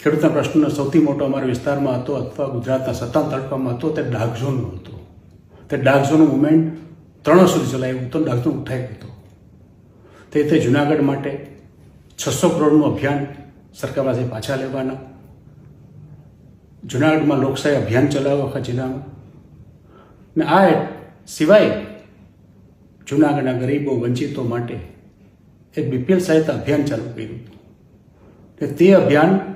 ખેડૂતના પ્રશ્નનો સૌથી મોટો અમારા વિસ્તારમાં હતો અથવા ગુજરાતના સત્તાન તડકામાં હતો તે ડાર્ક ઝોનનો હતો. તે ડાર્ક ઝોનનું મુવમેન્ટ ત્રણ સુધી ચલાવ્યું હતું ડાર્ક ઝોન ઉઠાઈ ગયો તે રીતે જુનાગઢ માટે છસો કરોડનું અભિયાન સરકાર પાસે પાછા લેવાના. જુનાગઢમાં લોકશાહી અભિયાન ચલાવ્યું આખા જિલ્લામાં ને આ સિવાય જુનાગઢના ગરીબો વંચિતો માટે એક બીપીએલ સહાયતા અભિયાન ચાલુ કર્યું હતું. તે અભિયાન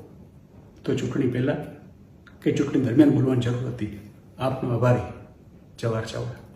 તો ચૂંટણી પહેલાં કે ચૂંટણી દરમિયાન બોલવાની જરૂર હતી. આપનો આભારી. જવાહર ચાવડા.